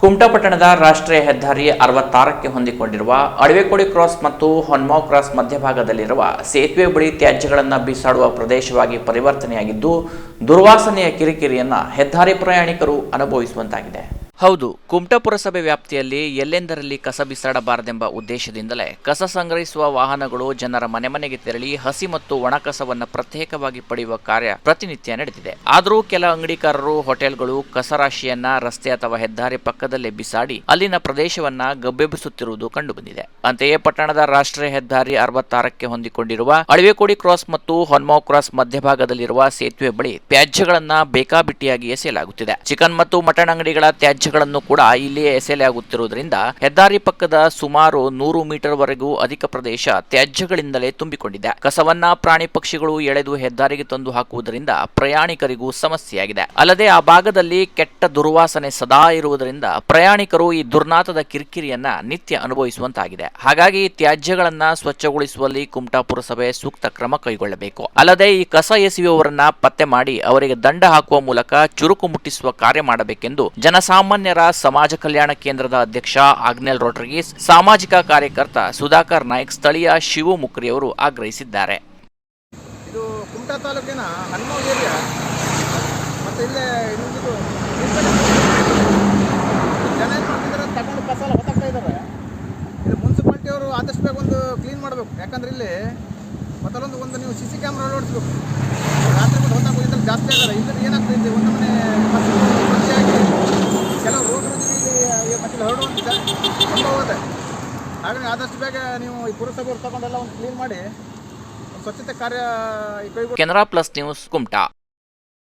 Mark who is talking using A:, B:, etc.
A: ಕುಮಟಾ ಪಟ್ಟಣದ ರಾಷ್ಟ್ರೀಯ ಹೆದ್ದಾರಿ ಅರವತ್ತಾರಕ್ಕೆ ಹೊಂದಿಕೊಂಡಿರುವ ಅಡವೆಕೋಡಿ ಕ್ರಾಸ್ ಮತ್ತು ಹೊನ್ಮಾವ್ ಕ್ರಾಸ್ ಮಧ್ಯಭಾಗದಲ್ಲಿರುವ ಸೇತುವೆ ಬಳಿ ತ್ಯಾಜ್ಯಗಳನ್ನು ಬಿಸಾಡುವ ಪ್ರದೇಶವಾಗಿ ಪರಿವರ್ತನೆಯಾಗಿದ್ದು, ದುರ್ವಾಸನೆಯ ಕಿರಿಕಿರಿಯನ್ನು ಹೆದ್ದಾರಿ ಪ್ರಯಾಣಿಕರು ಅನುಭವಿಸುವಂತಾಗಿದೆ. ಹೌದು, ಕುಮಟಾ ಪುರಸಭೆ ವ್ಯಾಪ್ತಿಯಲ್ಲಿ ಎಲ್ಲೆಂದರಲ್ಲಿ ಕಸ ಬಿಸಾಡಬಾರದೆಂಬ ಉದ್ದೇಶದಿಂದಲೇ ಕಸ ಸಂಗ್ರಹಿಸುವ ವಾಹನಗಳು ಜನರ ಮನೆ ಮನೆಗೆ ತೆರಳಿ ಹಸಿ ಮತ್ತು ಒಣ ಕಸವನ್ನು ಪ್ರತ್ಯೇಕವಾಗಿ ಪಡೆಯುವ ಕಾರ್ಯ ಪ್ರತಿನಿತ್ಯ ನಡೆದಿದೆ. ಆದರೂ ಕೆಲ ಅಂಗಡಿಕಾರರು ಹೋಟೆಲ್ಗಳು ಕಸ ರಾಶಿಯನ್ನ ರಸ್ತೆ ಅಥವಾ ಹೆದ್ದಾರಿ ಪಕ್ಕದಲ್ಲೇ ಬಿಸಾಡಿ ಅಲ್ಲಿನ ಪ್ರದೇಶವನ್ನ ಗಬ್ಬೆಬ್ಬಿಸುತ್ತಿರುವುದು ಕಂಡುಬಂದಿದೆ. ಅಂತೆಯೇ ಪಟ್ಟಣದ ರಾಷ್ಟ್ರೀಯ ಹೆದ್ದಾರಿ ಅರವತ್ತಾರಕ್ಕೆ ಹೊಂದಿಕೊಂಡಿರುವ ಅಳವೆಕೋಡಿ ಕ್ರಾಸ್ ಮತ್ತು ಹೊನ್ಮಾವ್ ಕ್ರಾಸ್ ಮಧ್ಯಭಾಗದಲ್ಲಿರುವ ಸೇತುವೆ ಬಳಿ ತ್ಯಾಜ್ಯಗಳನ್ನ ಬೇಕಾಬಿಟ್ಟಿಯಾಗಿ ಎಸೆಯಲಾಗುತ್ತಿದೆ. ಚಿಕನ್ ಮತ್ತು ಮಟನ್ ಅಂಗಡಿಗಳ ತ್ಯಾಜ್ಯಗಳನ್ನು ಕೂಡ ಇಲ್ಲಿಯೇ ಎಸೆಯಲಾಗುತ್ತಿರುವುದರಿಂದ ಹೆದ್ದಾರಿ ಪಕ್ಕದ ಸುಮಾರು ನೂರು ಮೀಟರ್ ವರೆಗೂ ಅಧಿಕ ಪ್ರದೇಶ ತ್ಯಾಜ್ಯಗಳಿಂದಲೇ ತುಂಬಿಕೊಂಡಿದೆ. ಕಸವನ್ನ ಪ್ರಾಣಿ ಪಕ್ಷಿಗಳು ಎಳೆದು ಹೆದ್ದಾರಿಗೆ ತಂದು ಹಾಕುವುದರಿಂದ ಪ್ರಯಾಣಿಕರಿಗೂ ಸಮಸ್ಯೆಯಾಗಿದೆ. ಅಲ್ಲದೆ ಆ ಭಾಗದಲ್ಲಿ ಕೆಟ್ಟ ದುರ್ವಾಸನೆ ಸದಾ ಇರುವುದರಿಂದ ಪ್ರಯಾಣಿಕರು ಈ ದುರ್ನಾತದ ಕಿರಿಕಿರಿಯನ್ನ ನಿತ್ಯ ಅನುಭವಿಸುವಂತಾಗಿದೆ. ಹಾಗಾಗಿ ತ್ಯಾಜ್ಯಗಳನ್ನ ಸ್ವಚ್ಛಗೊಳಿಸುವಲ್ಲಿ ಕುಮಟಾ ಪುರಸಭೆ ಸೂಕ್ತ ಕ್ರಮ ಕೈಗೊಳ್ಳಬೇಕು. ಅಲ್ಲದೆ ಈ ಕಸ ಎಸೆಯುವವರನ್ನ ಪತ್ತೆ ಮಾಡಿ ಅವರಿಗೆ ದಂಡ ಹಾಕುವ ಮೂಲಕ ಚುರುಕು ಮುಟ್ಟಿಸುವ ಕಾರ್ಯ ಮಾಡಬೇಕೆಂದು ಜನಸಾಮಾನ್ಯರ ಸಮಾಜ ಕಲ್ಯಾಣ ಕೇಂದ್ರದ ಅಧ್ಯಕ್ಷ ಆಗ್ನೆಲ್ ರೋಡ್ರಿಗೀಸ್, ಸಾಮಾಜಿಕ ಕಾರ್ಯಕರ್ತ ಸುಧಾಕರ್ ನಾಯ್ಕ್, ಸ್ಥಳೀಯ ಶಿವು ಮುಕ್ರಿಯವರು ಆಗ್ರಹಿಸಿದ್ದಾರೆ.
B: ಇದು ಕುಮಟಾ ತಾಲೂಕಿನ ಹನುಮಾವ್ ಏರಿಯಾ. ಮತ್ತು ಇಲ್ಲೇ ಇನ್ನೊಂದಿದು ಜನ ಏನು ಮಾಡ್ತಿದ್ದಾರೆ ತಗೊಂಡು ಕಸ ಎಲ್ಲ ಹೊತ್ತಾಗ್ತಾ ಇದ್ದಾರೆ ಇದು ಮುನ್ಸಿಪಾಲ್ಟಿಯವರು ಆದಷ್ಟು ಬೇಗ ಒಂದು ಕ್ಲೀನ್ ಮಾಡಬೇಕು. ಯಾಕಂದ್ರೆ ಇಲ್ಲಿ ಮೊದಲೊಂದು ಒಂದು ನೀವು ಸಿ ಸಿ ಕ್ಯಾಮ್ರಾ ಅಳವಡಿಸ್ಬೇಕು. ರಾತ್ರಿ ಹೊತ್ತಾಗ ಜಾಸ್ತಿ ಆಗಲ್ಲ. ಇದ್ರಲ್ಲಿ ಏನಾಗ್ತದೆ ಇಲ್ಲಿ ಒಂದು ಮನೆ ಆಗಿ ಕೆಲವು ರೋಗ ರುಜಿನಲ್ಲಿ ಮತ್ತೆ ಹರಡುವಂಥ ಸಂಭವ ಇದೆ ಹಾಗಾಗಿ ಆದಷ್ಟು ಬೇಗ ನೀವು ಈ ಪುರಸಭೆಯವರು ತಗೊಂಡೆಲ್ಲ ಒಂದು ಕ್ಲೀನ್ ಮಾಡಿ ಸ್ವಚ್ಛತೆ ಕಾರ್ಯ ಕೈಗೊಳ್ಳಿ.
A: Canara plus news Kumta.